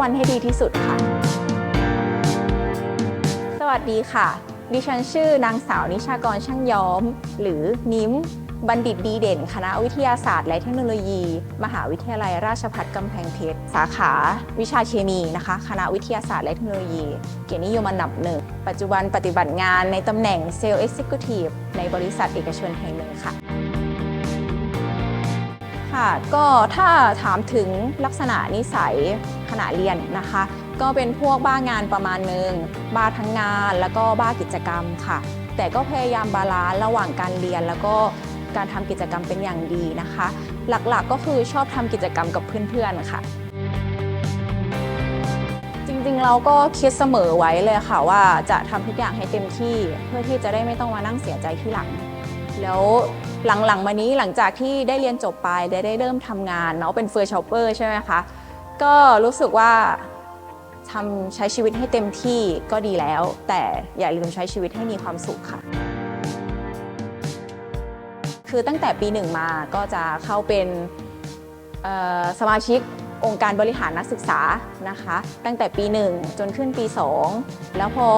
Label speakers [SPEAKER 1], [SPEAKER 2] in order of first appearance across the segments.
[SPEAKER 1] วันให้ดีที่สุดค่ะ สวัสดีค่ะ ดิฉันชื่อนางสาวนิชากรช่างย้อม หรือนิ้ม บัณฑิตดีเด่น คณะวิทยาศาสตร์และเทคโนโลยี มหาวิทยาลัยราชภัฏกำแพงเพชร สาขาวิชาเคมีนะคะ คณะวิทยาศาสตร์และเทคโนโลยี เกียรตินิยมอันดับหนึ่ง ปัจจุบันปฏิบัติงานในตำแหน่งเซลล์เอ็กซิคิวทีฟในบริษัทเอกชนแห่งหนึ่งค่ะค่ะก็ถ้าถามถึงลักษณะนิสัย ขณะเรียนนะคะ ก็เป็นพวกบ้างานประมาณหนึ่งบ้าทั้งงานแล้วก็บ้ากิจกรรมค่ะ แต่ก็พยายามบาลานซ์ระหว่างการเรียนแล้วก็การทำกิจกรรมเป็นอย่างดีนะคะ หลักๆก็คือชอบทำกิจกรรมกับเพื่อนๆค่ะจริงๆเราก็คิดเสมอไว้เลยค่ะว่าจะทำทุกอย่างให้เต็มที่เพื่อที่จะได้ไม่ต้องมานั่งเสียใจที่หลัง แล้วหลังๆมานี้หลังจากที่ได้เรียนจบไปได้ได้เริ่มทำงานเนาะเป็นเฟอร์ชอปเปอร์ใช่ไหมคะ ก็รู้สึกว่าทำใช้ชีวิตให้เต็มที่ก็ดีแล้ว แต่อย่าลืมใช้ชีวิตให้มีความสุขค่ะ คือตั้งแต่ปีหนึ่งมาก็จะเข้าเป็นสมาชิกองค์การบริหารนักศึกษานะคะ ตั้งแต่ปี 1 จนขึ้นปี 2 แล้วพอ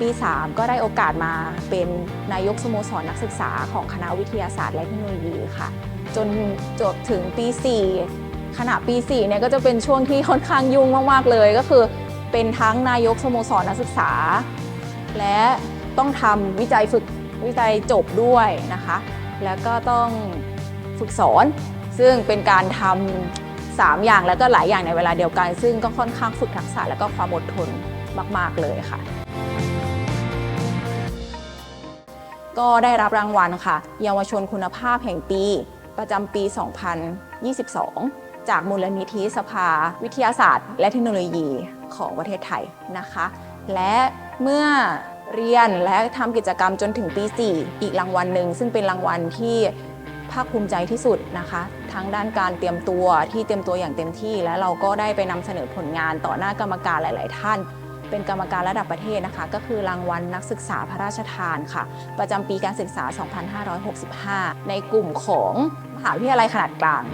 [SPEAKER 1] ปี 3 ก็ได้โอกาสมาเป็นนายกสโมสรนักศึกษาของคณะวิทยาศาสตร์และเทคโนโลยีค่ะ จนจบถึงปี 4 ขณะปี4เนี่ยก็จะเป็นช่วงที่ค่อนข้างยุ่งมากๆเลย ก็คือเป็นทั้งนายกสโมสรนักศึกษา และต้องทำวิจัยฝึกวิจัยจบด้วยนะคะ แล้วก็ต้องฝึกสอน ซึ่งเป็นการทำสามอย่างแล้วก็หลายอย่างในเวลาเดียวกัน ซึ่งก็ค่อนข้างฝึกทักษะแล้วก็ความอดทนมาก ๆ เลยค่ะ ก็ได้รับรางวัลค่ะ เยาวชนคุณภาพแห่งปี ประจำปี 2022 จากมูลนิธิสภา วิทยาศาสตร์ และเทคโนโลยีของประเทศไทยนะคะ และเมื่อเรียนและทำกิจกรรมจนถึงปี 4 อีกรางวัลหนึ่งซึ่งเป็นรางวัลที่ภาคภูมิใจที่สุดนะคะทั้งด้านการเตรียมตัวที่เตรียมตัวอย่างเต็มที่ และเราก็ได้ไปนำเสนอผลงานต่อหน้ากรรมการหลาย ๆ ท่าน เป็นกรรมการระดับประเทศนะคะ ก็คือรางวัลนักศึกษาพระราชทานค่ะ ประจำปีการศึกษา 2565 ในกลุ่มของมหาวิทยาลัยขนาดกลาง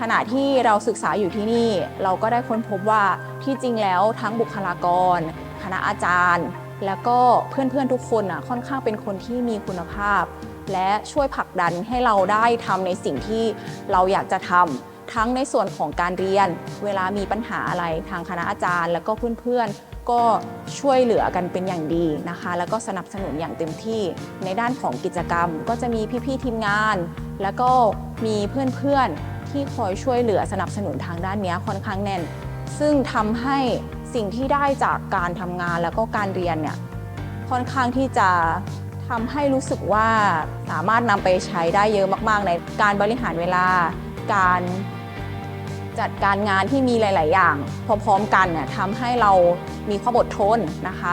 [SPEAKER 1] ขณะที่เราศึกษาอยู่ที่นี่ เราก็ได้ค้นพบว่าที่จริงแล้วทั้งบุคลากร คณะอาจารย์ แล้วก็เพื่อนๆทุกคนอะค่อนข้างเป็นคนที่มีคุณภาพ และช่วยผลักดันให้เราได้ทำในสิ่งที่เราอยากจะทำทั้งในส่วนของการเรียน เวลามีปัญหาอะไรทางคณะอาจารย์ แล้วก็เพื่อนๆ ก็ช่วยเหลือกันเป็นอย่างดีนะคะ แล้วก็สนับสนุนอย่างเต็มที่ในด้านของกิจกรรม ก็จะมีพี่ๆทีมงาน แล้วก็มีเพื่อนๆ ที่คอยช่วยเหลือสนับสนุนทางด้านนี้ค่อนข้างแน่น ซึ่งทำให้สิ่งที่ได้จากการทำงานแล้วก็การเรียนเนี่ยค่อนข้างที่จะทำให้รู้สึกว่าสามารถนำไปใช้ได้เยอะมาก ๆ ในการบริหารเวลา การจัดการงานที่มีหลาย ๆ อย่าง พร้อม ๆ กันเนี่ยทำให้เรามีความอดทนนะคะ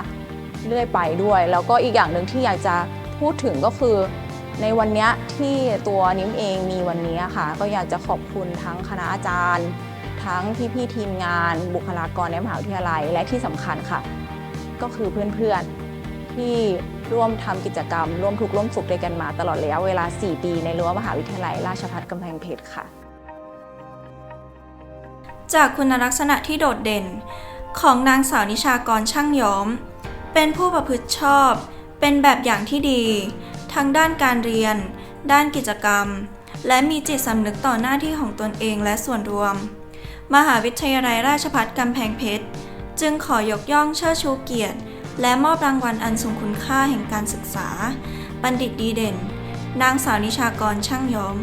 [SPEAKER 1] เรื่อยไปด้วย แล้วก็อีกอย่างหนึ่งที่อยากจะพูดถึงก็คือ ในวันนี้ที่ตัวนิ้มเองมีวันนี้ค่ะ ก็อยากจะขอบคุณทั้งคณะอาจารย์ ทั้งพี่ๆทีมงาน บุคลากรในมหาวิทยาลัยและที่สำคัญค่ะ ก็คือเพื่อนๆที่ร่วมทำกิจกรรม ร่วมทุกข์ร่วมสุขด้วยกันมาตลอดระยะเวลา 4 ปี ในรั้วมหาวิทยาลัย ราชภัฏกำแพงเพชรค่ะ
[SPEAKER 2] จากคุณลักษณะที่โดดเด่น ของนางสาวนิชากรช่างย้อม เป็นผู้ประพฤติชอบ เป็นแบบอย่างที่ดี ทั้งด้านการเรียน ด้านกิจกรรม และมีจิตสำนึกต่อหน้าที่ของตนเองและส่วนรวม มหาวิทยาลัยราชภัฏกำแพงเพชร จึงขอยกย่องเชิดชูเกียรติ และมอบรางวัลอันทรงคุณค่าแห่งการศึกษา บัณฑิตดีเด่น นางสาวนิชากรช่างย้อม